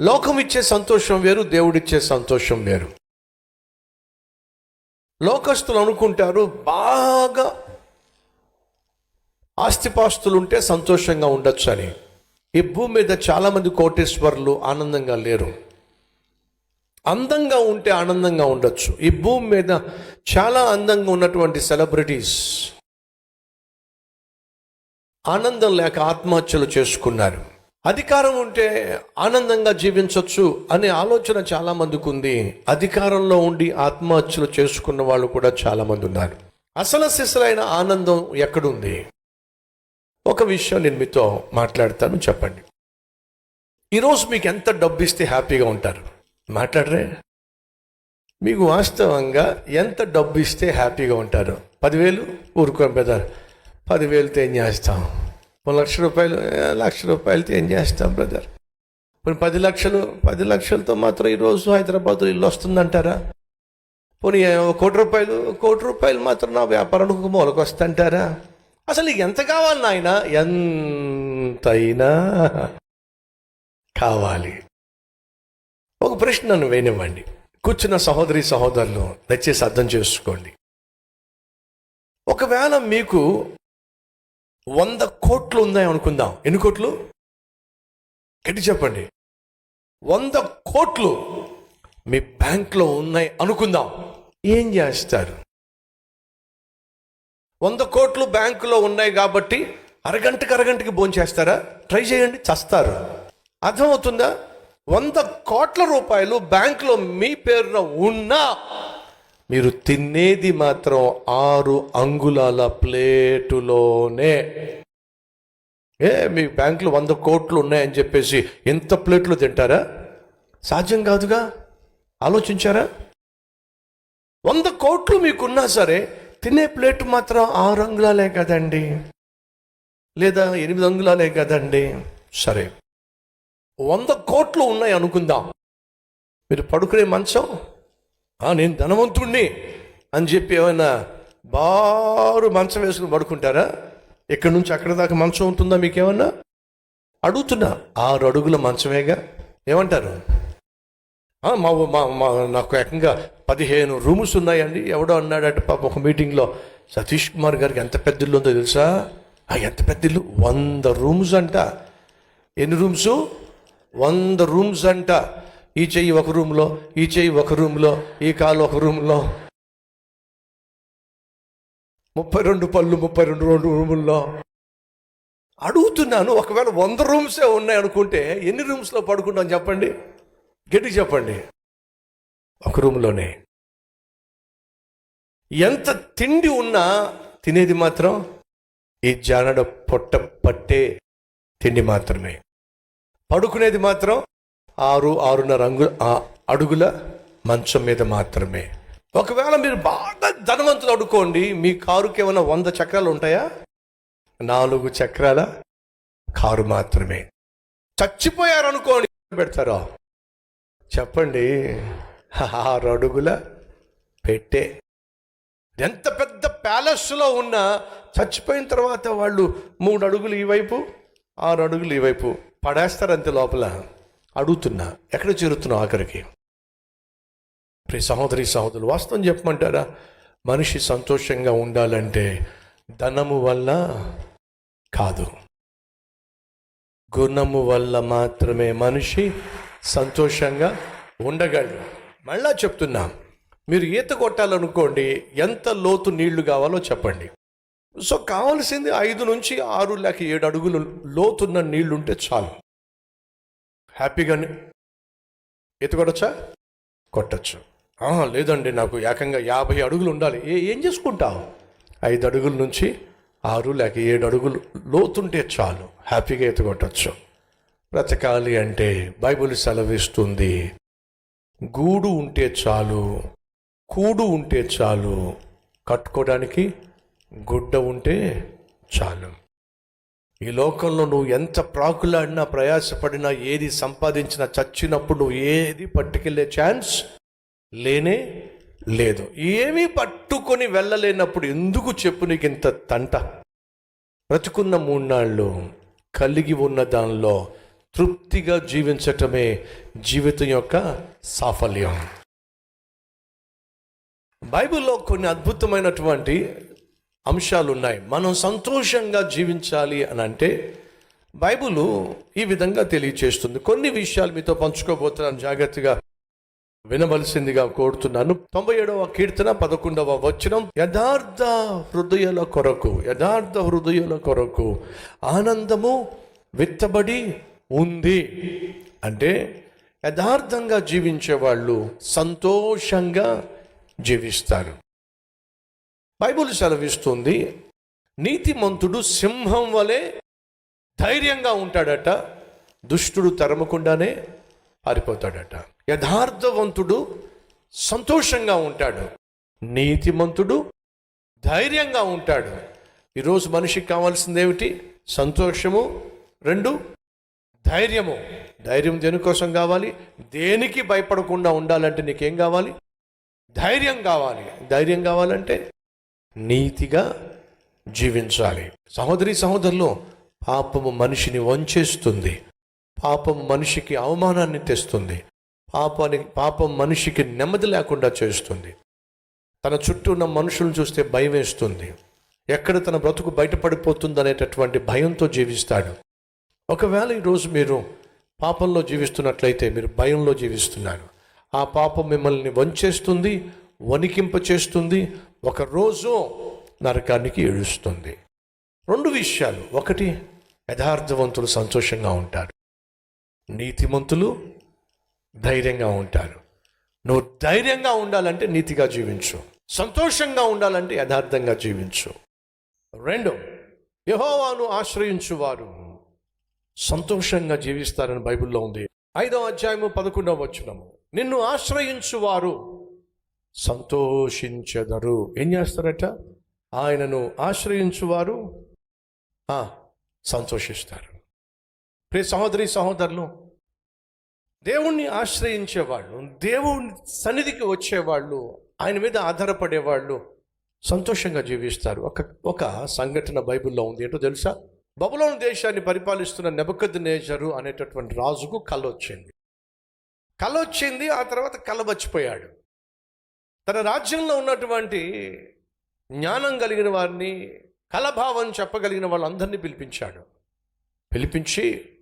లోకం ఇచ్చే సంతోషం వేరు దేవుడిచ్చే సంతోషం వేరు. లోకస్తులు అనుకుంటారు బాగా ఆస్తిపాస్తులు ఉంటే సంతోషంగా ఉండొచ్చు అని ఈ భూమి మీద చాలామంది కోటేశ్వర్లు ఆనందంగా లేరు. అందంగా ఉంటే ఆనందంగా ఉండొచ్చు. ఈ భూమి మీద చాలా అందంగా ఉన్నటువంటి సెలబ్రిటీస్ ఆనందం లేక ఆత్మహత్యలు చేసుకున్నారు. అధికారం ఉంటే ఆనందంగా జీవించవచ్చు అనే ఆలోచన చాలా మందికి ఉంది అధికారంలో ఉండి ఆత్మహత్యలు చేసుకున్న వాళ్ళు కూడా చాలామంది ఉన్నారు. అసలు సిసలైన ఆనందం ఎక్కడుంది? ఒక విషయం నేను మీతో మాట్లాడతాను చెప్పండి. ఈరోజు మీకు ఎంత డబ్బు ఇస్తే హ్యాపీగా ఉంటారు? మాట్లాడరే. మీకు వాస్తవంగా ఎంత డబ్బు ఇస్తే హ్యాపీగా ఉంటారు? పదివేలు? ఊరుకోం బ్రదర్. పదివేలతో ఏం చేస్తాం లక్ష రూపాయలు లక్ష రూపాయలతో ఏం చేస్తాం బ్రదర్ పోనీ పది లక్షలు పది లక్షలతో మాత్రం ఈరోజు హైదరాబాద్లో ఇల్లు వస్తుందంటారా? పోనీ కోటి రూపాయలు కోటి రూపాయలు మాత్రం నా వ్యాపారానికి మూలకు వస్తుంటారా? అసలు ఎంత కావాలి నాయన? ఎంతైనా కావాలి. ఒక ప్రశ్న నన్ను వేయనివ్వండి కూర్చున్న సహోదరి సహోదరులు దయచేసి అర్థం చేసుకోండి. ఒకవేళ మీకు వంద కోట్లు ఉన్నాయి అనుకుందాం. ఎన్ని కోట్లు? గట్టి చెప్పండి. వంద కోట్లు మీ బ్యాంక్లో ఉన్నాయి అనుకుందాం. ఏం చేస్తారు? వంద కోట్లు బ్యాంకులో ఉన్నాయి కాబట్టి అరగంటకి అరగంటకి భోంచేస్తారా? ట్రై చేయండి చస్తారు. అర్థమవుతుందా? వంద కోట్ల రూపాయలు బ్యాంకులో మీ పేరున ఉన్నా మీరు తినేది మాత్రం ఆరు అంగుళాల ప్లేటులోనే. ఏ మీ బ్యాంకులో వంద కోట్లు ఉన్నాయని చెప్పేసి ఎంత ప్లేట్లు తింటారా? సాధ్యం కాదుగా? ఆలోచించారా? వంద కోట్లు మీకున్నా సరే తినే ప్లేట్ మాత్రం ఆరు అంగుళాలే కదండి. లేదా ఎనిమిది అంగుళాలే కదండి. సరే. వంద కోట్లు ఉన్నాయి అనుకుందాం. మీరు పడుకునే మంచం నేను ధనవంతుణ్ణి అని చెప్పి ఏమైనా బారు మంచం వేసుకుని పడుకుంటారా? ఇక్కడ నుంచి అక్కడ దాకా మంచం ఉంటుందా మీకేమన్నా? అడుగుతున్నా. ఆరు అడుగుల మంచమేగా? ఏమంటారు? మా మా మా నాకు ఏకంగా పదిహేను రూమ్స్ ఉన్నాయండి. ఎవడో అన్నాడట పాప ఒక మీటింగ్లో. సతీష్ కుమార్ గారికి ఎంత పెద్ద ఇల్లు ఉందో తెలుసా? ఆ ఎంత పెద్ద ఇల్లు? వంద రూమ్స్ అంట. ఎన్ని రూమ్స్? వంద రూమ్స్ అంట. ఈ చెయ్యి ఒక రూమ్లో ఈ చెయ్యి ఒక రూమ్లో ఈ కాలు ఒక రూమ్లో. ముప్పై రెండు పళ్ళు ముప్పై రెండు రెండు రూముల్లో. అడుగుతున్నాను ఒకవేళ వంద రూమ్సే ఉన్నాయి అనుకుంటే ఎన్ని రూమ్స్లో పడుకుంటాం చెప్పండి? గట్టి చెప్పండి. ఒక రూమ్లోనే. ఎంత తిండి ఉన్నా తినేది మాత్రం ఈ జానడ పొట్ట పట్టే తిండి మాత్రమే. పడుకునేది మాత్రం ఆరు ఆరున్నర రంగు అడుగుల మంచం మీద మాత్రమే. ఒకవేళ మీరు బాగా ధనవంతులు అడుకోండి మీ కారుకి ఏమైనా వంద చక్రాలు ఉంటాయా? నాలుగు చక్రాల కారు మాత్రమే. చచ్చిపోయారనుకోండి పెడతారో? చెప్పండి. ఆరు అడుగుల పెట్టే. ఎంత పెద్ద ప్యాలెస్లో ఉన్నా చచ్చిపోయిన తర్వాత వాళ్ళు మూడు అడుగులు ఈ వైపు ఆరు అడుగులు ఈ వైపు. పడేస్తారు అంతే లోపల. అడుగుతున్నా ఎక్కడ చేరుతున్నావు ఆఖరికి? ప్రియ సహోదరి సహోదరులు వాస్తవం చెప్పమంటారా? మనిషి సంతోషంగా ఉండాలంటే ధనము వల్ల కాదు. గుణము వల్ల మాత్రమే మనిషి సంతోషంగా ఉండగలడు. మళ్ళా చెప్తున్నా మీరు ఈత కొట్టాలనుకోండి ఎంత లోతు నీళ్ళు కావాలో చెప్పండి. సో కావలసింది ఐదు నుంచి ఆరు లేక ఏడు అడుగులు లోతున్న నీళ్ళుంటే చాలు. హ్యాపీగా ఈత కొట్టచ్చా. కొట్టచ్చు లేదండి నాకు ఏకంగా యాభై అడుగులు ఉండాలి. ఏ ఏం చేసుకుంటావు? ఐదు అడుగుల నుంచి ఆరు లేక ఏడు అడుగులు లోతుంటే చాలు. హ్యాపీగా ఈత కొట్టచ్చు బ్రతకాలి అంటే బైబిల్ సెలవిస్తుంది. గూడు ఉంటే చాలు. కూడు ఉంటే చాలు. కట్టుకోవడానికి గుడ్డ ఉంటే చాలు. ఈ లోకంలో నువ్వు ఎంత ప్రాకులాడినా ప్రయాసపడినా ఏది సంపాదించినా చచ్చినప్పుడు నువ్వు ఏది పట్టుకెళ్ళే ఛాన్స్ లేనే లేదు. ఏమీ పట్టుకొని వెళ్ళలేనప్పుడు ఎందుకు చెప్పు నీకు ఇంత తంట? బ్రతుకున్న మూడు నాళ్ళు కలిగి ఉన్న దానిలో తృప్తిగా జీవించటమే జీవితం యొక్క సాఫల్యం. బైబిల్లో కొన్ని అద్భుతమైనటువంటి అంశాలు ఉన్నాయి మనం సంతోషంగా జీవించాలి అని అంటే బైబిల్ ఈ విధంగా తెలియచేస్తుంది. కొన్ని విషయాలు మీతో పంచుకోబోతున్నాను. జాగ్రత్తగా వినవలసిందిగా కోరుతున్నాను. తొంభై ఏడవ కీర్తన పదకొండవ వచనం. యథార్థ హృదయాల కొరకు యథార్థ హృదయాల కొరకు ఆనందము విత్తబడి ఉంది. అంటే యథార్థంగా జీవించే వాళ్ళు సంతోషంగా జీవిస్తారు. బైబుల్ సెలవిస్తుంది నీతిమంతుడు సింహం వలె ధైర్యంగా ఉంటాడట దుష్టుడు తరమకుండానే పారిపోతాడట. యథార్థవంతుడు సంతోషంగా ఉంటాడు నీతిమంతుడు ధైర్యంగా ఉంటాడు. ఈరోజు మనిషికి కావాల్సింది ఏమిటి సంతోషము. రెండు ధైర్యము. ధైర్యం దేనికోసం కావాలి? దేనికి భయపడకుండా ఉండాలంటే నీకేం కావాలి? ధైర్యం కావాలి. ధైర్యం కావాలంటే నీతిగా జీవించాలి. సహోదరి సహోదరులు పాపము మనిషిని వంచేస్తుంది. పాపం మనిషికి అవమానాన్ని తెస్తుంది. పాపానికి పాపం మనిషికి నెమ్మది లేకుండా చేస్తుంది. తన చుట్టూ ఉన్న మనుషులను చూస్తే భయం వేస్తుంది. ఎక్కడ తన బ్రతుకు బయటపడిపోతుంది అనేటటువంటి భయంతో జీవిస్తాడు. ఒకవేళ ఈరోజు మీరు పాపంలో జీవిస్తున్నట్లయితే మీరు భయంలో జీవిస్తున్నారు. ఆ పాపం మిమ్మల్ని వంచేస్తుంది వణికింప చేస్తుంది ఒక రోజు నరకానికి ఏడుస్తుంది. రెండు విషయాలు. ఒకటి యథార్థవంతులు సంతోషంగా ఉంటారు. నీతిమంతులు ధైర్యంగా ఉంటారు. నువ్వు ధైర్యంగా ఉండాలంటే నీతిగా జీవించు. సంతోషంగా ఉండాలంటే యథార్థంగా జీవించు. రెండు యహోవాను ఆశ్రయించువారు. సంతోషంగా జీవిస్తారని బైబిల్లో ఉంది. ఐదవ అధ్యాయము పదకొండవ వచ్చినము నిన్ను ఆశ్రయించువారు. సంతోషించెదరు. ఏం చేస్తారట? ఆయనను ఆశ్రయించువారు సంతోషిస్తారు. ప్రే సహోదరి సహోదరులు దేవుణ్ణి ఆశ్రయించేవాళ్ళు దేవుని సన్నిధికి వచ్చేవాళ్ళు ఆయన మీద ఆధారపడేవాళ్ళు సంతోషంగా జీవిస్తారు. ఒక ఒక సంఘటన బైబిల్లో ఉంది. ఏంటో తెలుసా? బబులోని దేశాన్ని పరిపాలిస్తున్న నెబద్ నేజరు అనేటటువంటి రాజుకు కళ వచ్చింది కళ వచ్చింది ఆ తర్వాత కళ బచ్చిపోయాడు తన రాజ్యంలో ఉన్నటువంటి జ్ఞానం కలిగిన వారిని కలభావం చెప్పగలిగిన వాళ్ళందరినీ పిలిపించాడు. పిలిపించి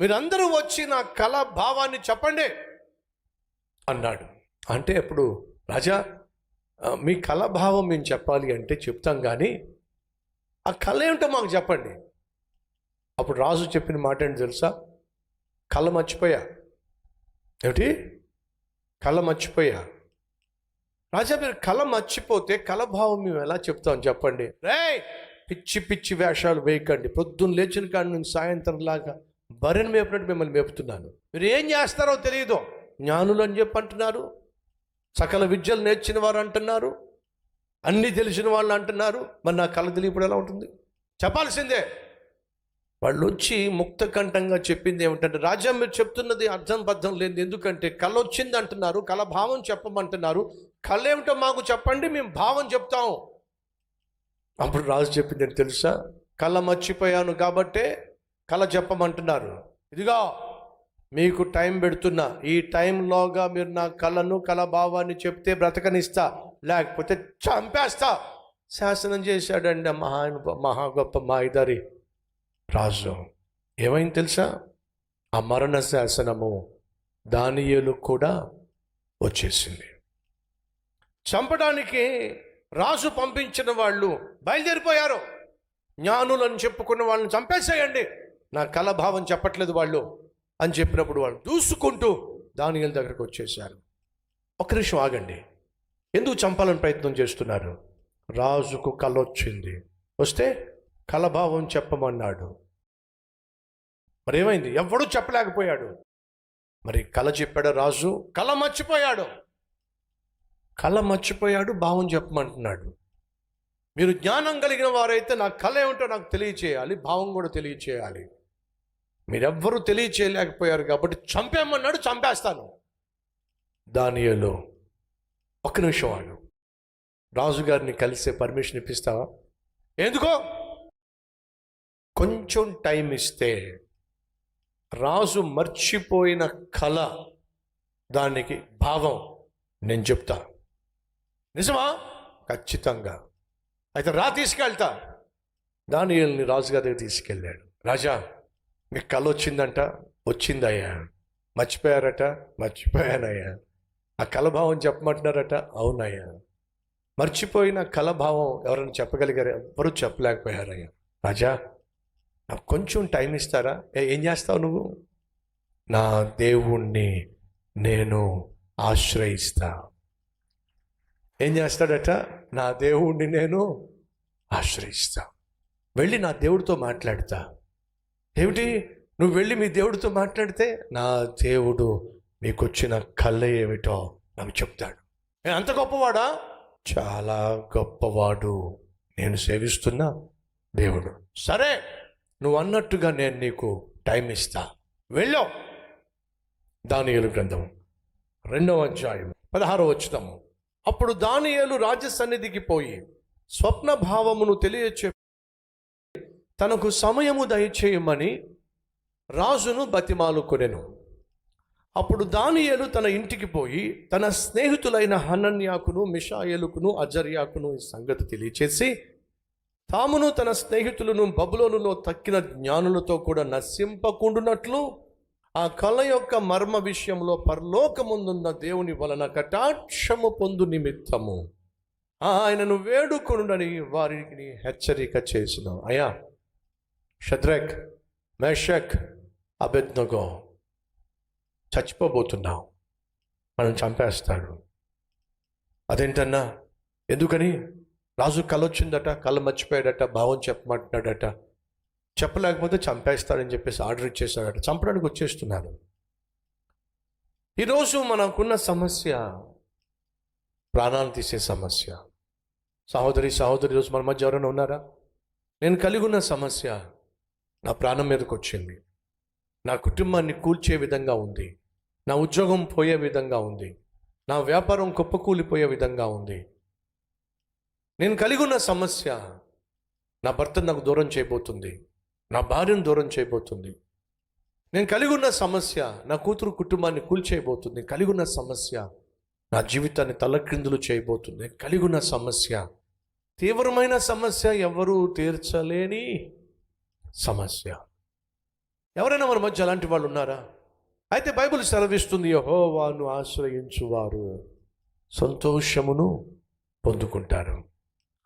మీరందరూ వచ్చి నా కళ భావాన్ని చెప్పండి అన్నాడు. అంటే అప్పుడు రాజా మీ కళభావం మేము చెప్పాలి అంటే చెప్తాం కానీ ఆ కళ ఏమిటో మాకు చెప్పండి. అప్పుడు రాజు చెప్పిన మాట ఏంటి తెలుసా? కళ మర్చిపోయా. ఏమిటి? కళ మర్చిపోయా. రాజా మీరు కళ మర్చిపోతే కళ భావం మేము ఎలా చెప్తాం చెప్పండి? రే పిచ్చి పిచ్చి వేషాలు వేయకండి. పొద్దున్న లేచిన కాడి నుంచి సాయంత్రం లాగా బర్రెను మేపినట్టు మిమ్మల్ని మేపుతున్నాను. మీరు ఏం చేస్తారో తెలియదు జ్ఞానులు అని చెప్పి అంటున్నారు. సకల విద్యలు నేర్చిన వారు అంటున్నారు. అన్నీ తెలిసిన వాళ్ళు అంటున్నారు. మరి నా కళ తెలియప్పుడు ఎలా ఉంటుంది? చెప్పాల్సిందే. వాళ్ళు వచ్చి ముక్తకంఠంగా చెప్పింది ఏమిటంటే రాజా మీరు చెప్తున్నది అర్థం బద్ధం లేదు. ఎందుకంటే కళ వచ్చింది అంటున్నారు కళ భావం చెప్పమంటున్నారు. కళ ఏమిటో మాకు చెప్పండి మేము భావం చెప్తాం. అప్పుడు రాజు చెప్పింది ఏంటి తెలుసా? కళ మర్చిపోయాను కాబట్టే కళ చెప్పమంటున్నారు. ఇదిగో మీకు టైం పెడుతున్నా. ఈ టైంలోగా మీరు నా కళను కళ భావాన్ని చెప్తే బ్రతకనిస్తా. లేకపోతే చంపేస్తా. శాసనం చేశాడండి మహా మహా గొప్ప మాయిదారి. రాజు ఏమైంది తెలుసా? ఆ మరణ శాసనము దానియేలు కూడా వచ్చేసింది. చంపడానికి రాజు పంపించిన వాళ్ళు బయలుదేరిపోయారు. జ్ఞానులను చెప్పుకున్న వాళ్ళని చంపేసేయండి. నా కలభావం చెప్పట్లేదు వాళ్ళు అని చెప్పినప్పుడు వాళ్ళు దూసుకుంటూ దానియల దగ్గరకు వచ్చేసారు ఒక నిమిషం ఆగండి. ఎందుకు చంపాలని ప్రయత్నం చేస్తున్నారు? రాజుకు కలొచ్చింది. వస్తే కలభావం చెప్పమన్నాడు. మరి ఏమైంది ఎవడు చెప్పలేకపోయాడు. మరి కళ చెప్పాడు రాజు కళ మర్చిపోయాడు. కళ మర్చిపోయాడు భావం చెప్పమంటున్నాడు. మీరు జ్ఞానం కలిగిన వారైతే నా కళ ఏమిటో నాకు తెలియచేయాలి భావం కూడా తెలియచేయాలి. మీరెవ్వరూ తెలియచేయలేకపోయారు కాబట్టి చంపేమన్నాడు చంపేస్తాను. దానియలో ఒక్క నిమిషం ఆగు. రాజుగారిని కలిసే పర్మిషన్ ఇప్పిస్తావా? ఎందుకో? కొంచెం టైం ఇస్తే రాజు మర్చిపోయిన కళ దానికి భావం నేను చెప్తా. నిజమా? ఖచ్చితంగా. అయితే రా తీసుకెళ్తా. దానియల్ని రాజుగారి దగ్గర తీసుకెళ్ళాడు. రాజా మీకు కళ వచ్చిందంట? వచ్చిందయ్యా. మర్చిపోయారట? మర్చిపోయానయ్యా. ఆ కలభావం చెప్పమంటున్నారట? అవునయ్యా. మర్చిపోయిన కలభావం ఎవరైనా చెప్పగలిగారు? ఎవ్వరూ చెప్పలేకపోయారయ్యా. రాజా నాకు కొంచెం టైం ఇస్తారా? ఏ- ఏం చేస్తావు నువ్వు? నా దేవుణ్ణి నేను ఆశ్రయిస్తా. ఏం చేస్తాడట? నా దేవుణ్ణి నేను ఆశ్రయిస్తా. వెళ్ళి నా దేవుడితో మాట్లాడతా. ఏమిటి? నువ్వు వెళ్ళి మీ దేవుడితో మాట్లాడితే నా దేవుడు మీకు వచ్చిన కళ్ళ ఏమిటో నాకు చెప్తాడు. "ఏ, అంత గొప్పవాడా? చాలా గొప్పవాడు. నేను సేవిస్తున్న దేవుడు. సరే! నువ్వు అన్నట్టుగా నేను నీకు టైం ఇస్తా. వెళ్ళో. దానియలు గ్రంథం. రెండవ అధ్యాయం. పదహారో వచ్చుతాము అప్పుడు దానియేలు రాజసన్నిధికి పోయి స్వప్న భావమును తెలియచే తనకు సమయము దయచేయమని రాజును బతిమాలుకొనెను అప్పుడు దానియేలు తన ఇంటికి పోయి తన స్నేహితులైన హనన్యాకును మిషాయేలుకును అజర్యాకును ఈ సంగతి తెలియచేసి తామును తన స్నేహితులను బబులోనులో తక్కిన జ్ఞానులతో కూడా నశింపకుండునట్లు ఆ కళ యొక్క మర్మ విషయంలో పరలోకముందున్న దేవుని వలన కటాక్షము పొందు నిమిత్తము. ఆయనను వేడుకొనుడని వారికి హెచ్చరిక చేసిన. అయా షద్రక్ మేషక్ అబెద్నగో చచ్చిపోబోతున్నావు మనం చంపేస్తాడు. అదేంటన్నా? ఎందుకని? రాజు కళ వచ్చిందట కళ మర్చిపోయాడట భావం చెప్పమంటున్నాడట. చెప్పలేకపోతే చంపేస్తాడని చెప్పేసి ఆర్డర్ ఇచ్చేసాడట చంపడానికి వచ్చేస్తున్నాడు. ఈరోజు మనకున్న సమస్య ప్రాణాలు తీసే సమస్య. సహోదరి సహోదరి ఈరోజు మన మధ్య ఎవరైనా ఉన్నారా? నేను కలిగి ఉన్న సమస్య నా ప్రాణం మీదకి వచ్చింది. నా కుటుంబాన్ని కూల్చే విధంగా ఉంది. నా ఉద్యోగం పోయే విధంగా ఉంది. నా వ్యాపారం కుప్పకూలిపోయే విధంగా ఉంది. నేను కలిగి ఉన్న సమస్య నా భర్త నాకు దూరం చేయబోతుంది. నా భార్యను దూరం చేయబోతుంది. నేను కలిగి ఉన్న సమస్య నా కూతురు కుటుంబాన్ని కూల్చేయబోతుంది కలిగి ఉన్న సమస్య నా జీవితాన్ని తలక్రిందులు చేయబోతుంది. కలిగి ఉన్న సమస్య తీవ్రమైన సమస్య ఎవరూ తీర్చలేని సమస్య. ఎవరైనా మన మధ్య అలాంటి వాళ్ళు ఉన్నారా? అయితే బైబిల్ సెలవిస్తుంది యహోవాను ఆశ్రయించువారు. సంతోషమును పొందుకుంటారు.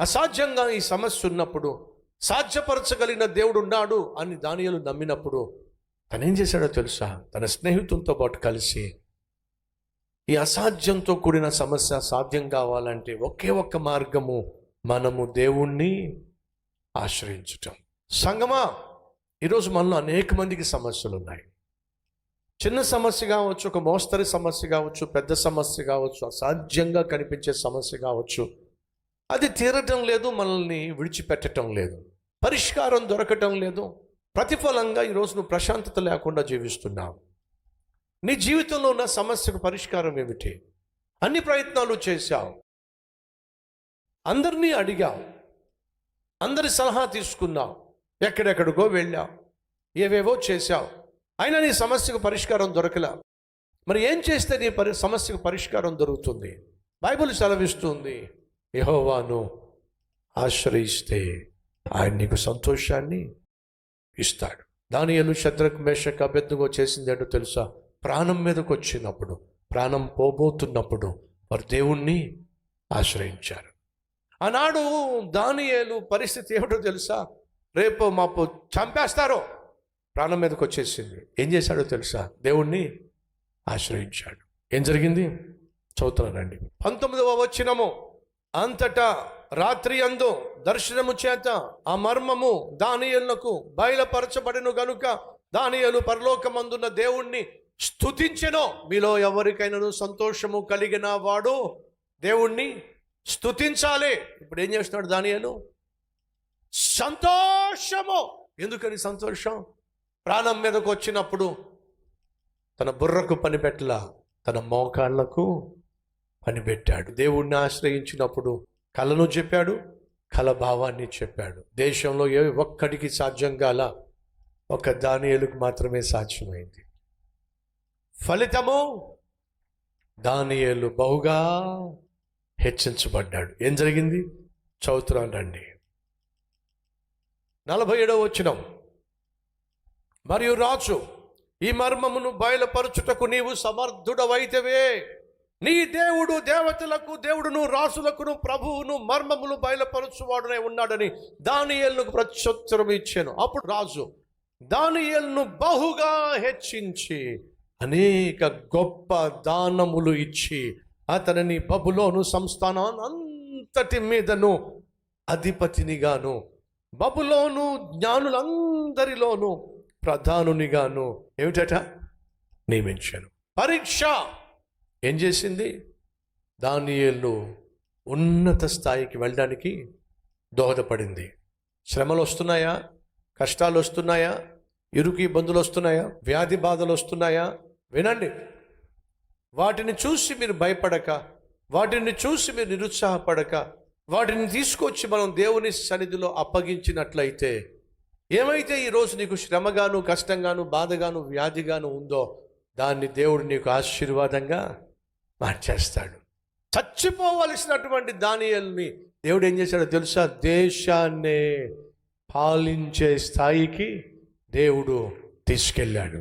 అసాధ్యంగా ఈ సమస్య ఉన్నప్పుడు సాధ్యపరచగలిగిన దేవుడు ఉన్నాడు అని దానియలు నమ్మినప్పుడు తనేం చేశాడో తెలుసా? తన స్నేహితులతో పాటు కలిసి ఈ అసాధ్యంతో కూడిన సమస్య సాధ్యం కావాలంటే ఒకే ఒక్క మార్గము మనము దేవుణ్ణి ఆశ్రయించటం. సంగమా ఈరోజు మనలో అనేక మందికి సమస్యలు ఉన్నాయి చిన్న సమస్య కావచ్చు ఒక మోస్తరి సమస్య కావచ్చు పెద్ద సమస్య కావచ్చు అసాధ్యంగా కనిపించే సమస్య కావచ్చు అది తీరటం లేదు మనల్ని విడిచిపెట్టడం లేదు. పరిష్కారం దొరకటం లేదు. ప్రతిఫలంగా ఈరోజు నువ్వు ప్రశాంతత లేకుండా జీవిస్తున్నావు. నీ జీవితంలో ఉన్న సమస్యకు పరిష్కారం ఏమిటి? అన్ని ప్రయత్నాలు చేశావు. అందరినీ అడిగావు. అందరి సలహా తీసుకున్నావు. ఎక్కడెక్కడికో వెళ్ళావు. ఏవేవో చేశావు. అయినా నీ సమస్యకు పరిష్కారం దొరకలా. మరి ఏం చేస్తే నీ పరి సమస్యకు పరిష్కారం దొరుకుతుంది? బైబిల్ సెలవిస్తుంది. యహోవాను ఆశ్రయిస్తే ఆయన నీకు సంతోషాన్ని ఇస్తాడు. దానియలు శత్రుక్ మేషక్ అభ్యర్థిగా చేసింది ఏంటో తెలుసా? ప్రాణం మీదకు వచ్చినప్పుడు ప్రాణం పోబోతున్నప్పుడు వారు దేవుణ్ణి ఆశ్రయించారు. ఆనాడు దానియేలు పరిస్థితి ఏమిటో తెలుసా? రేపు మాపు చంపేస్తారో ప్రాణం మీదకి వచ్చేసింది. ఏం చేశాడో తెలుసా? దేవుణ్ణి ఆశ్రయించాడు. ఏం జరిగింది? చదువుతున్నానండి పంతొమ్మిదవ వచ్చినము అంతటా రాత్రి అందు దర్శనము చేత ఆ మర్మము దానియలకు బయలుపరచబడిను గనుక దానియలు పరలోకమందున్న దేవుణ్ణి స్థుతించెను మీలో ఎవరికైనాను సంతోషము కలిగిన వాడు దేవుణ్ణి స్తుతించాలి. ఇప్పుడు ఏం చేస్తున్నాడు దానియలు? సంతోషము. ఎందుకని సంతోషం? ప్రాణం మీదకు వచ్చినప్పుడు తన బుర్రకు పని పెట్టలా తన మోకాళ్ళకు పనిపెట్టాడు. దేవుణ్ణి ఆశ్రయించినప్పుడు కళను చెప్పాడు కళ భావాన్ని చెప్పాడు. దేశంలో ఏ ఒక్కడికి సాధ్యం కాల ఒక దానియలకు మాత్రమే సాధ్యమైంది. ఫలితము దానియలు బహుగా హెచ్చించబడ్డాడు. ఏం జరిగింది? చదువుతున్నాను రండి నలభై ఏడవ వచ్చినం మరియు రాజు ఈ మర్మమును బయలుపరచుటకు నీవు సమర్థుడవైతవే. నీ దేవుడు దేవతలకు దేవుడును రాసులకును ప్రభువును మర్మములు బయలుపరచువాడునే ఉన్నాడని దానియేలుకు ప్రత్యుత్తరం ఇచ్చాను. అప్పుడు రాజు దానియేలును బహుగా హెచ్చించి అనేక గొప్ప దానములు ఇచ్చి అతనిని బబులోను సంస్థానం అంతటి మీదను అధిపతినిగాను బబులోను జ్ఞానులందరిలోనూ ప్రధానునిగాను ఏమిటట? నియమించాను. పరీక్ష! ఏం చేసింది? దానియేలు ఉన్నత స్థాయికి వెళ్ళడానికి దోహదపడింది. శ్రమలు వస్తున్నాయా? కష్టాలు వస్తున్నాయా? ఇరుకు ఇబ్బందులు వస్తున్నాయా? వ్యాధి బాధలు వస్తున్నాయా? వినండి. వాటిని చూసి మీరు భయపడక వాటిని చూసి మీరు నిరుత్సాహపడక వాటిని తీసుకొచ్చి మనం దేవుని సన్నిధిలో అప్పగించినట్లయితే ఏమైతే ఈరోజు నీకు శ్రమగాను కష్టంగాను బాధగాను వ్యాధిగాను ఉందో దాన్ని దేవుడు నీకు ఆశీర్వాదంగా మార్చేస్తాడు. చచ్చిపోవలసినటువంటి దానియల్ని దేవుడు ఏం చేశాడో తెలుసా? దేశాన్నే పాలించే స్థాయికి దేవుడు తీసుకెళ్ళాడు.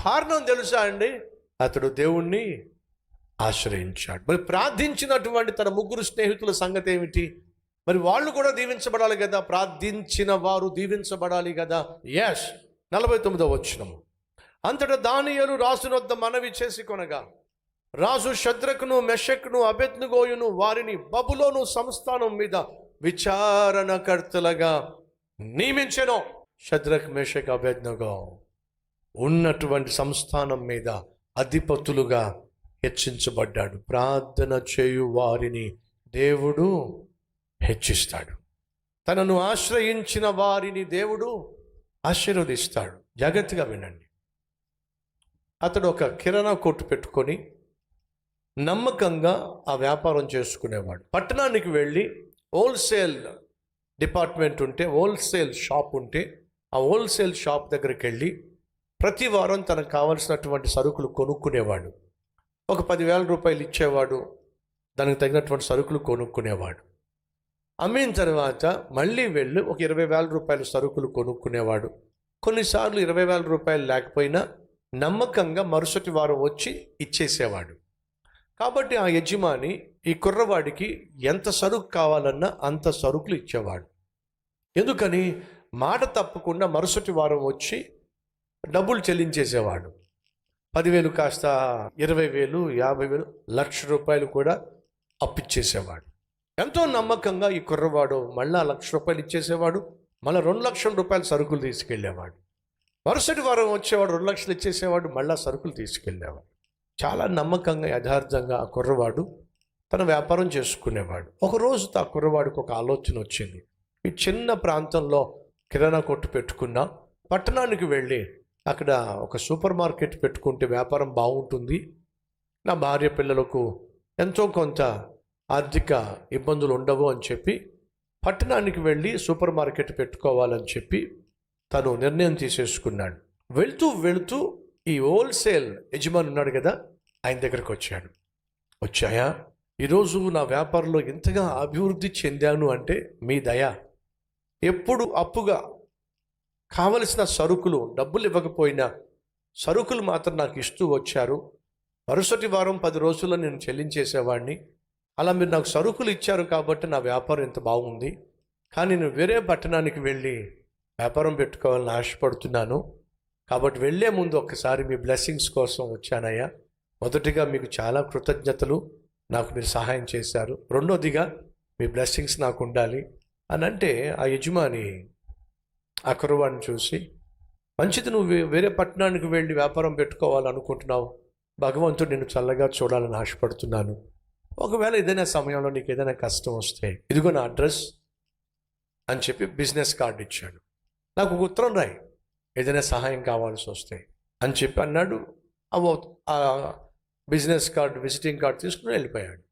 కారణం తెలుసా అండి? అతడు దేవుణ్ణి ఆశ్రయించాడు. మరి ప్రార్థించినటువంటి తన ముగ్గురు స్నేహితుల సంగతి ఏమిటి? మరి వాళ్ళు కూడా దీవించబడాలి కదా? ప్రార్థించిన వారు దీవించబడాలి కదా? ఎస్ నలభై తొమ్మిదో వచ్చినము అంతటా దానియలు రాసునొద్ద మనవి చేసి కొనగా రాజు శద్రకును మెషక్ను అభెజ్ఞగోయును వారిని బబులోను సంస్థానం మీద విచారణకర్తలుగా నియమించెను. శద్రక్ మెషక్ అభెజ్ఞగో ఉన్నటువంటి సంస్థానం మీద అధిపతులుగా హెచ్చించబడ్డాడు. ప్రార్థన చేయు వారిని దేవుడు హెచ్చిస్తాడు. తనను ఆశ్రయించిన వారిని దేవుడు ఆశీర్వదిస్తాడు. జాగ్రత్తగా వినండి. అతడు ఒక కిరాణా కొట్టు పెట్టుకొని నమ్మకంగా ఆ వ్యాపారం చేసుకునేవాడు. పట్టణానికి వెళ్ళి హోల్సేల్ డిపార్ట్మెంట్ ఉంటే హోల్సేల్ షాప్ ఉంటే ఆ హోల్సేల్ షాప్ దగ్గరికి వెళ్ళి ప్రతి వారం తనకు కావలసినటువంటి సరుకులు కొనుక్కునేవాడు. ఒక పదివేల రూపాయలు ఇచ్చేవాడు. దానికి తగినటువంటి సరుకులు కొనుక్కునేవాడు. అమ్మిన తర్వాత మళ్ళీ వెళ్ళి ఒక ఇరవై వేల రూపాయల సరుకులు కొనుక్కునేవాడు. కొన్నిసార్లు ఇరవై వేల రూపాయలు లేకపోయినా నమ్మకంగా మరుసటి వారం వచ్చి ఇచ్చేసేవాడు. కాబట్టి ఆ యజమాని ఈ కుర్రవాడికి ఎంత సరుకు కావాలన్నా అంత సరుకులు ఇచ్చేవాడు. ఎందుకని? మాట తప్పకుండా మరుసటి వారం వచ్చి డబ్బులు చెల్లించేసేవాడు. పదివేలు కాస్త ఇరవై వేలు యాభై వేలు లక్ష రూపాయలు కూడా అప్పిచ్చేసేవాడు. ఎంతో నమ్మకంగా ఈ కుర్రవాడు మళ్ళా లక్ష రూపాయలు ఇచ్చేసేవాడు మళ్ళీ రెండు లక్షల రూపాయలు సరుకులు తీసుకెళ్ళేవాడు. మరుసటి వారం వచ్చేవాడు రెండు లక్షలు ఇచ్చేసేవాడు మళ్ళా సరుకులు తీసుకెళ్ళేవాడు. చాలా నమ్మకంగా యథార్థంగా ఆ కుర్రవాడు తన వ్యాపారం చేసుకునేవాడు. ఒకరోజు ఆ కుర్రవాడికి ఒక ఆలోచన వచ్చింది. ఈ చిన్న ప్రాంతంలో కిరాణా కొట్టు పెట్టుకున్నా పట్టణానికి వెళ్ళి అక్కడ ఒక సూపర్ మార్కెట్ పెట్టుకుంటే వ్యాపారం బాగుంటుంది. నా భార్య పిల్లలకు ఎంతో కొంత ఆర్థిక ఇబ్బందులు ఉండవు అని చెప్పి పట్టణానికి వెళ్ళి సూపర్ మార్కెట్ పెట్టుకోవాలని చెప్పి తను నిర్ణయం తీసేసుకున్నాడు. వెళ్తూ వెళుతూ ఈ హోల్సేల్ యజమాని ఉన్నాడు కదా ఆయన దగ్గరకు వచ్చాడు. వచ్చాయా? ఈరోజు నా వ్యాపారంలో ఎంతగా అభివృద్ధి చెందాను అంటే మీ దయ. ఎప్పుడు అప్పుగా కావలసిన సరుకులు డబ్బులు ఇవ్వకపోయినా సరుకులు మాత్రం నాకు ఇస్తూ వచ్చారు. మరుసటి వారం పది రోజుల్లో నేను చెల్లించేసేవాడిని. అలా మీరు నాకు సరుకులు ఇచ్చారు కాబట్టి నా వ్యాపారం ఎంత బాగుంది. కానీ నేను వేరే పట్టణానికి వెళ్ళి వ్యాపారం పెట్టుకోవాలని ఆశపడుతున్నాను. కాబట్టి వెళ్ళే ముందు ఒక్కసారి మీ బ్లెస్సింగ్స్ కోసం వచ్చానయ్యా. మొదటిగా మీకు చాలా కృతజ్ఞతలు. నాకు మీరు సహాయం చేశారు. రెండోదిగా మీ బ్లెస్సింగ్స్ నాకు ఉండాలి అని అంటే ఆ యజమాని ఆ కుర్రవాడిని చూసి మంచిది నువ్వు వేరే పట్టణానికి వెళ్ళి వ్యాపారం పెట్టుకోవాలనుకుంటున్నావు. భగవంతుడు నిన్ను చల్లగా చూడాలని ఆశపడుతున్నాను. ఒకవేళ ఏదైనా సమయంలో నీకు ఏదైనా కష్టం వస్తే ఇదిగో నా అడ్రస్ అని చెప్పి బిజినెస్ కార్డు ఇచ్చాడు. నాకు ఒక ఉత్తరం రాయి. ఏదైనా సహాయం కావాల్సి వస్తే అని చెప్పి అన్నాడు. అవ ఆ బిజినెస్ కార్డు విజిటింగ్ కార్డు తీసుకుని వెళ్ళిపోయాడు.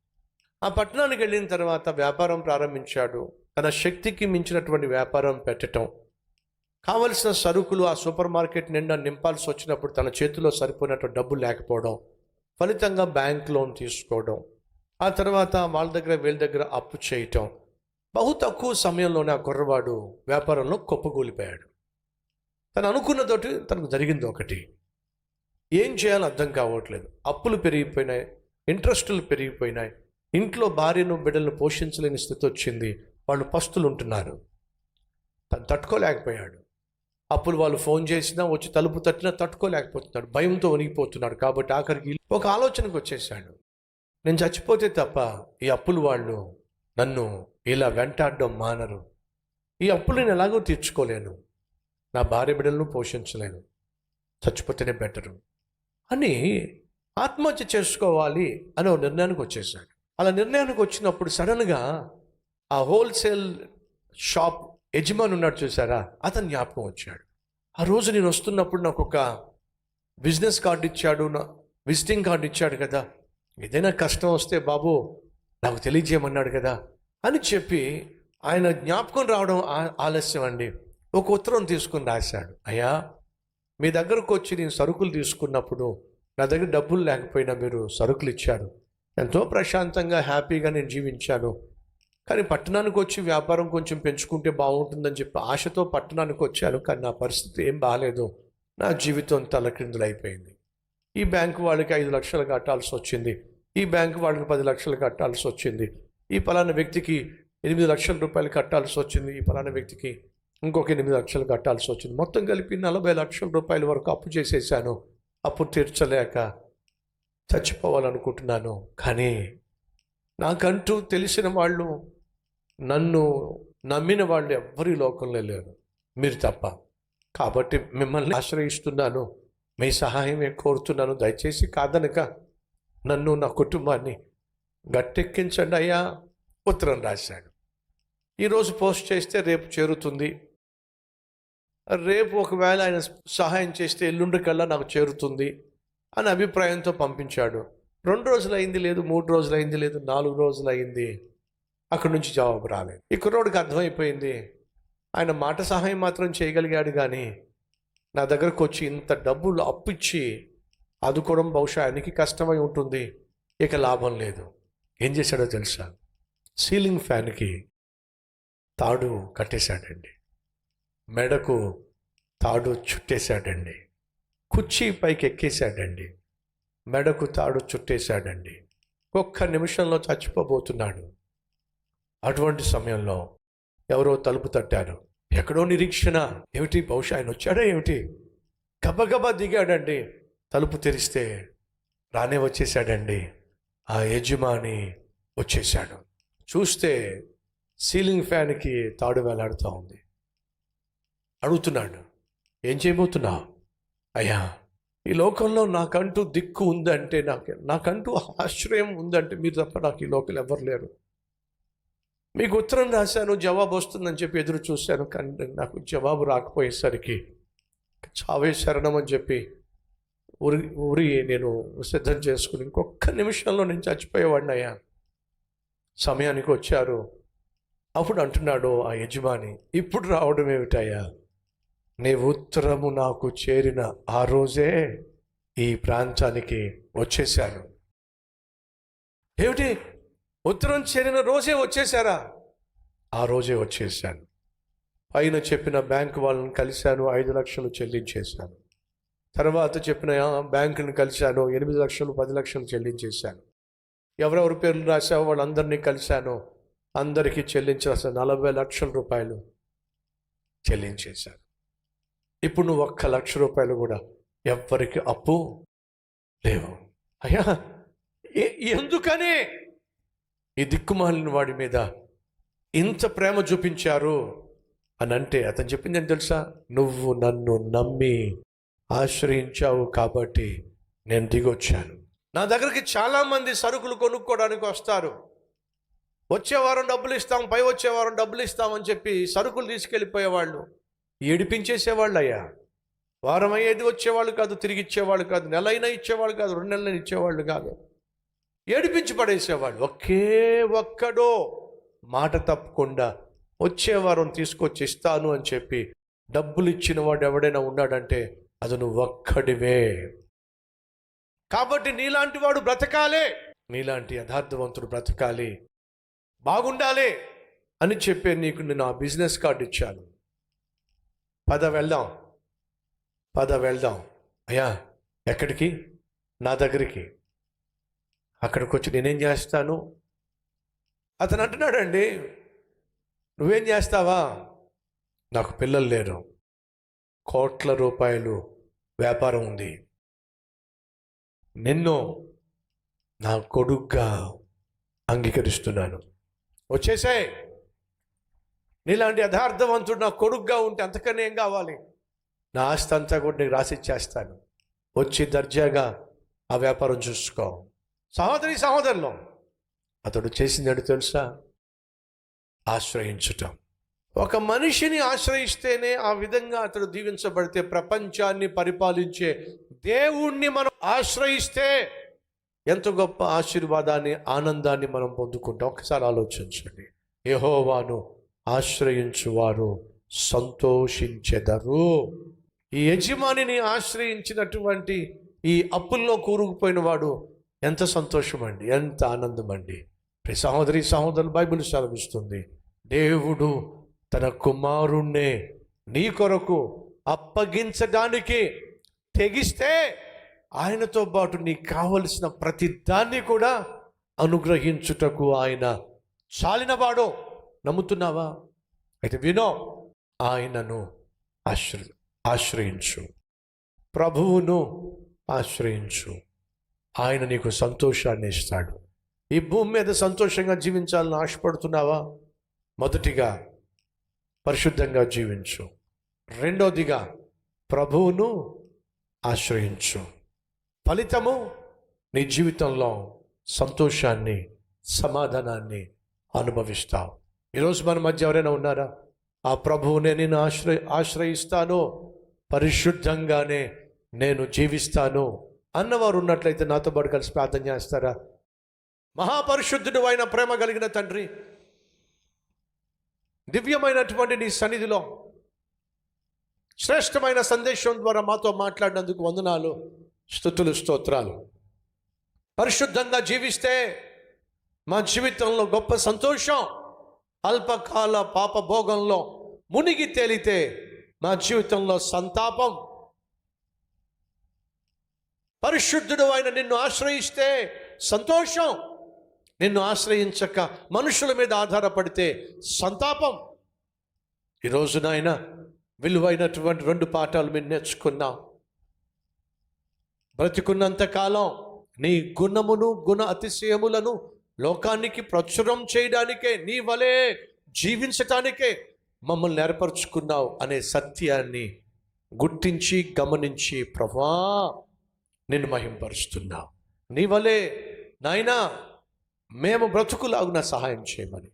ఆ పట్టణానికి వెళ్ళిన తర్వాత వ్యాపారం ప్రారంభించాడు. తన శక్తికి మించినటువంటి వ్యాపారం పెట్టటం. కావలసిన సరుకులు ఆ సూపర్ మార్కెట్ నిండా నింపాల్సి వచ్చినప్పుడు తన చేతిలో సరిపోయినట్టు డబ్బు లేకపోవడం ఫలితంగా బ్యాంక్ లోన్ తీసుకోవడం ఆ తర్వాత వాళ్ళ దగ్గర వీళ్ళ దగ్గర అప్పు చేయటం. బహు తక్కువ సమయంలోనే ఆ కుర్రవాడు వ్యాపారంలో కొప్పగూలిపోయాడు తను అనుకున్నతోటి తనకు జరిగింది ఒకటి ఏం చేయాలో అర్థం కావట్లేదు. అప్పులు పెరిగిపోయినాయి ఇంట్రెస్టులు పెరిగిపోయినాయి. ఇంట్లో భార్యను బిడ్డలను పోషించలేని స్థితి వచ్చింది వాళ్ళు పస్తులు ఉంటున్నారు తను తట్టుకోలేకపోయాడు. అప్పులు వాళ్ళు ఫోన్ చేసినా వచ్చి తలుపు తట్టినా తట్టుకోలేకపోతున్నాడు. భయంతో వణిగిపోతున్నాడు కాబట్టి ఆఖరికి ఒక ఆలోచనకు వచ్చేసాడు నేను చచ్చిపోతే తప్ప ఈ అప్పులు వాళ్ళు నన్ను ఇలా వెంటాడడం మానరు. ఈ అప్పులు నేను ఎలాగో తీర్చుకోలేను. నా భార్య బిడ్డలను పోషించలేను. చచ్చిపోతేనే బెటరు. అని ఆత్మహత్య చేసుకోవాలి అనే ఒక నిర్ణయానికి వచ్చేసాడు. అలా నిర్ణయానికి వచ్చినప్పుడు సడన్గా ఆ హోల్సేల్ షాప్ యజమాని ఉన్నాడు చూసారా? అతను జ్ఞాపకం వచ్చాడు. ఆ రోజు నేను వస్తున్నప్పుడు నాకు ఒక బిజినెస్ కార్డు ఇచ్చాడు నా విజిటింగ్ కార్డు ఇచ్చాడు కదా. ఏదైనా కష్టం వస్తే బాబు నాకు తెలియజేయమన్నాడు కదా అని చెప్పి ఆయన జ్ఞాపకం రావడం ఆ- ఆలస్యం అండి. ఒక ఉత్తరం తీసుకుని రాశాడు. అయ్యా మీ దగ్గరకు వచ్చి నేను సరుకులు తీసుకున్నప్పుడు నా దగ్గర డబ్బులు లేకపోయినా మీరు సరుకులు ఇచ్చారు. ఎంతో ప్రశాంతంగా హ్యాపీగా నేను జీవించాను. కానీ పట్టణానికి వచ్చి వ్యాపారం కొంచెం పెంచుకుంటే బాగుంటుందని చెప్పి ఆశతో పట్టణానికి వచ్చాను. కానీ నా పరిస్థితి ఏం బాగాలేదు. నా జీవితం తలక్రిందులు అయిపోయింది ఈ బ్యాంకు వాళ్ళకి ఐదు లక్షలు కట్టాల్సి వచ్చింది. ఈ బ్యాంకు వాళ్ళకి పది లక్షలు కట్టాల్సి వచ్చింది. ఈ పలానా వ్యక్తికి ఎనిమిది లక్షల రూపాయలు కట్టాల్సి వచ్చింది. ఈ పలానా వ్యక్తికి ఇంకొక ఎనిమిది లక్షలు కట్టాల్సి వచ్చింది. మొత్తం కలిపి నలభై లక్షల రూపాయల వరకు అప్పు చేసేసాను. అప్పు తీర్చలేక చచ్చిపోవాలనుకుంటున్నాను. కానీ నాకంటూ తెలిసిన వాళ్ళు నన్ను నమ్మిన వాళ్ళు ఎవ్వరి లోకంలో లేరు. మీరు తప్ప. కాబట్టి మిమ్మల్ని ఆశ్రయిస్తున్నాను. మీ సహాయమే కోరుతున్నాను. దయచేసి కాదనక నన్ను నా కుటుంబాన్ని గట్టెక్కించండి అయ్యా. ఉత్తరం రాశాడు. ఈరోజు పోస్ట్ చేస్తే రేపు చేరుతుంది. రేపు ఒకవేళ ఆయన సహాయం చేస్తే ఎల్లుండి కల్లా నాకు చేరుతుంది అని అభిప్రాయంతో పంపించాడు. రెండు రోజులు అయింది లేదు మూడు రోజులు అయింది లేదు నాలుగు రోజులు అయింది అక్కడి నుంచి జవాబు రాలేదు. ఈ కుర్రోడికి అర్థమైపోయింది. ఆయన మాట సహాయం మాత్రం చేయగలిగాడు కానీ నా దగ్గరకు వచ్చి ఇంత డబ్బులు అప్పిచ్చి ఆదుకోవడం బహుశా ఆయనకి కష్టమై ఉంటుంది. ఇక లాభం లేదు. ఏం చేశాడో తెలుసా? సీలింగ్ ఫ్యాన్కి తాడు కట్టేశాడండి. మెడకు తాడు చుట్టేశాడండి. కుర్చీ పైకి ఎక్కేశాడండి. మెడకు తాడు చుట్టేశాడండి. ఒక్క నిమిషంలో చచ్చిపోబోతున్నాడు. అటువంటి సమయంలో ఎవరో తలుపు తట్టారు. ఎక్కడో నిరీక్షణ. ఏమిటి? బహుశా ఆయన వచ్చాడా? ఏమిటి? గబగబా దిగాడండి. తలుపు తెరిస్తే రానే వచ్చేసాడండి ఆ యజమాని వచ్చేసాడు చూస్తే సీలింగ్ ఫ్యాన్కి తాడు వేలాడుతూ ఉంది. అడుగుతున్నాడు ఏం చేయబోతున్నావు? అయ్యా ఈ లోకంలో నాకంటూ దిక్కు ఉందంటే నాకు నాకంటూ ఆశ్రయం ఉందంటే మీరు తప్ప నాకు ఈ లోకల్ ఎవరు లేరు. మీకు ఉత్తరం రాశాను జవాబు వస్తుందని చెప్పి ఎదురు చూశాను కానీ నాకు జవాబు రాకపోయేసరికి చావే శరణం అని చెప్పి ఉరి ఉరి నేను సిద్ధం చేసుకుని ఇంకొక నిమిషంలో నేను చచ్చిపోయేవాడిని అయ్యా. సమయానికి వచ్చారు. అప్పుడు అంటున్నాడు ఆ యజమాని ఇప్పుడు రావడం ఏమిటయ్యా? నీ ఉత్తరము నాకు చేరిన ఆ రోజే ఈ ప్రాంతానికి వచ్చేసాను ఏమిటి? ఉత్తరం చేరిన రోజే వచ్చేసారా ఆ రోజే వచ్చేసాను పైన చెప్పిన బ్యాంకు వాళ్ళని కలిశాను ఐదు లక్షలు చెల్లించేశాను. తర్వాత చెప్పిన బ్యాంకుని కలిశాను ఎనిమిది లక్షలు పది లక్షలు చెల్లించేశాను. ఎవరెవరి పేర్లు రాశావో వాళ్ళందరినీ కలిశాను. అందరికీ చెల్లించాల్సిన నలభై లక్షల రూపాయలు చెల్లించేశారు. ఇప్పుడు నువ్వు ఒక్క లక్ష రూపాయలు కూడా ఎవ్వరికి అప్పు లేవు. అయ్యా ఎందుకని? ఈ దిక్కుమాలిన వాడి మీద ఇంత ప్రేమ చూపించారు అని అంటే అతను చెప్పింది ఏం తెలుసా? నువ్వు నన్ను నమ్మి ఆశ్రయించావు కాబట్టి నేను దిగొచ్చాను. నా దగ్గరికి చాలామంది సరుకులు కొనుక్కోవడానికి వస్తారు. వచ్చే వారం డబ్బులు ఇస్తాం పై వచ్చే వారం డబ్బులు ఇస్తామని చెప్పి సరుకులు తీసుకెళ్ళిపోయేవాళ్ళు. ఏడిపించేసేవాళ్ళు అయ్యా వారం అయ్యేది వచ్చేవాళ్ళు కాదు తిరిగి ఇచ్చేవాళ్ళు కాదు నెల అయినా ఇచ్చేవాళ్ళు కాదు రెండు నెలలైనా ఇచ్చేవాళ్ళు కాదు. ఏడిపించి పడేసేవాళ్ళు. ఒకే ఒక్కడో మాట తప్పకుండా వచ్చే వారం తీసుకొచ్చి ఇస్తాను అని చెప్పి డబ్బులు ఇచ్చిన వాడు ఎవడైనా ఉన్నాడంటే అది నువ్వు ఒక్కడివే. కాబట్టి నీలాంటి వాడు బ్రతకాలే. నీలాంటి యథార్థవంతుడు బ్రతకాలి. బాగుండాలి అని చెప్పే నీకు నేను ఆ బిజినెస్ కార్డు ఇచ్చాను. పద వెళ్దాం. పద వెళ్దాం. అయ్యా ఎక్కడికి? నా దగ్గరికి. అక్కడికి వచ్చి నేనేం చేస్తాను? అతను అంటున్నాడండి నువ్వేం చేస్తావా? నాకు పిల్లలు లేరు. కోట్ల రూపాయలు వ్యాపారం ఉంది. నిన్ను నా కొడుగ్గా అంగీకరిస్తున్నాను. వచ్చేసాయి. నీలాంటి యథార్థవంతుడు నా కొడుగ్గా ఉంటే అంతకన్నా ఏం కావాలి? నా ఆస్తి అంతా కూడా నీకు రాసిచ్చేస్తాను. వచ్చి దర్జాగా ఆ వ్యాపారం చూసుకో. సహోదరి సహోదరులు అతడు చేసింది తెలుసా? ఆశ్రయించటం. ఒక మనిషిని ఆశ్రయిస్తేనే ఆ విధంగా అతడు దీవించబడితే ప్రపంచాన్ని పరిపాలించే దేవుణ్ణి మనం ఆశ్రయిస్తే ఎంత గొప్ప ఆశీర్వాదాన్ని ఆనందాన్ని మనం పొందుకుంటాం? ఒకసారి ఆలోచించండి. యెహోవాను ఆశ్రయించువారు సంతోషించెదరు. ఈ యజమానిని ఆశ్రయించినటువంటి ఈ అప్పుల్లో కూరుకుపోయిన వాడు ఎంత సంతోషం అండి ఎంత ఆనందం అండి ప్రియ సహోదరి సహోదరులు బైబిల్ సెలవిస్తుంది. దేవుడు తన కుమారుణ్ణే నీ కొరకు అప్పగించడానికి తెగిస్తే ఆయనతో పాటు నీకు కావలసిన ప్రతి దాన్ని కూడా అనుగ్రహించుటకు ఆయన చాలినవాడో. నమ్ముతున్నావా? అయితే వినో ఆయనను ఆశ్ర ఆశ్రయించు. ప్రభువును ఆశ్రయించు. ఆయన నీకు సంతోషాన్ని ఇస్తాడు. ఈ భూమి మీద సంతోషంగా జీవించాలని ఆశపడుతున్నావా? మొదటిగా పరిశుద్ధంగా జీవించు. రెండోదిగా ప్రభువును ఆశ్రయించు. ఫలితము నీ జీవితంలో సంతోషాన్ని సమాధానాన్ని అనుభవిస్తావు. ఈరోజు మన మధ్య ఎవరైనా ఉన్నారా? ఆ ప్రభువునే నేను ఆశ్రయ ఆశ్రయిస్తాను పరిశుద్ధంగానే నేను జీవిస్తాను అన్నవారు ఉన్నట్లయితే నాతో పాటు కలిసి ప్రార్థన చేస్తారా? మహాపరిశుద్ధుడు అయిన ప్రేమ కలిగిన తండ్రి దివ్యమైనటువంటి నీ సన్నిధిలో శ్రేష్టమైన సందేశం ద్వారా మాతో మాట్లాడినందుకు వందనాలు. స్థుతులు స్తోత్రాలు. పరిశుద్ధంగా జీవిస్తే మా జీవితంలో గొప్ప సంతోషం. అల్పకాల పాపభోగంలో మునిగి తేలితే మా జీవితంలో సంతాపం. పరిశుద్ధుడు అయిన నిన్ను ఆశ్రయిస్తే సంతోషం. నిన్ను ఆశ్రయించక మనుషుల మీద ఆధారపడితే సంతాపం. ఈరోజు నాయన విలువైనటువంటి రెండు పాఠాలు మేము నేర్చుకున్నాం. బ్రతికున్నంత కాలం నీ గుణమును గుణ అతిశయములను లోకానికి ప్రచురం చేయడానికే నీ వలే జీవించటానికే మమ్మల్ని ఏర్పరచుకున్నావు అనే సత్యాన్ని గుర్తించి గమనించి ప్రభా నిన్ను మహింపరుస్తున్నావు నీ వలే నాయనా మేము బ్రతుకులాగున సహాయం చేయమని.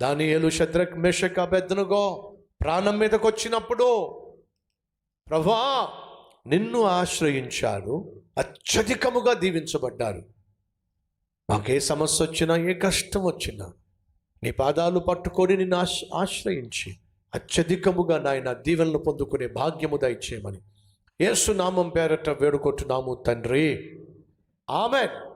దాని ఏలు శత్రక్ మేషక పెద్దనుగో ప్రాణం మీదకొచ్చినప్పుడు ప్రభా నిన్ను ఆశ్రయించారు అత్యధికముగా దీవించబడ్డారు. మాకే సమస్య వచ్చినా ఏ కష్టం వచ్చినా నీ పాదాలు పట్టుకొని నిన్ను ఆశ ఆశ్రయించి అత్యధికముగా నాయన దీవెనలు పొందుకునే భాగ్యము దయచేయమని. యేసు నామం పేరట వేడుకొట్టున్నాము తండ్రి. ఆమెన్.